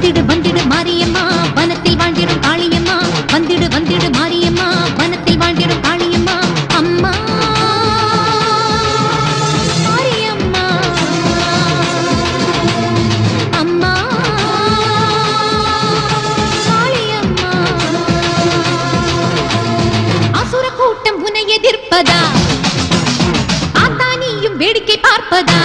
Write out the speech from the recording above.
வந்திடு வந்திடு மாரியம்மா. வனத்தில் வாழ்ந்திடும் காளியம்மா. வந்திடு வந்திடு மாரியம்மா. வனத்தில் வாழ்ந்திடும் காளியம்மா. அம்மா. மாரியம்மா. அம்மா. காளியம்மா. அசுர கூட்டம் உன்னை எதிர்ப்பதா? ஆத்தானியும் வேடிக்கை பார்ப்பதா?